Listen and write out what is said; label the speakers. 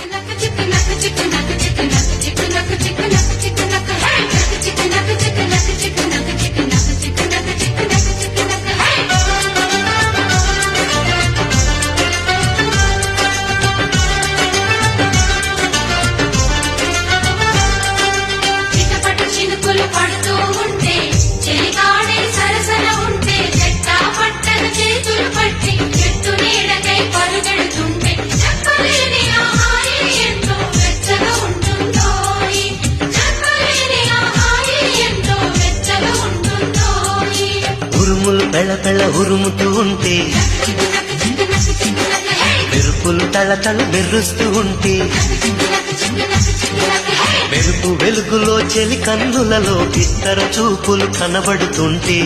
Speaker 1: Hey!
Speaker 2: ఉరుములు పెళ్ళ పెళ్ళ ఉరుముతూ ఉంటే మెరుపులు తల తల మెరుస్తూ ఉంటే మెరుపు వెలుగులో చెలి కందులలో ఇతర చూపులు కనబడుతుంటే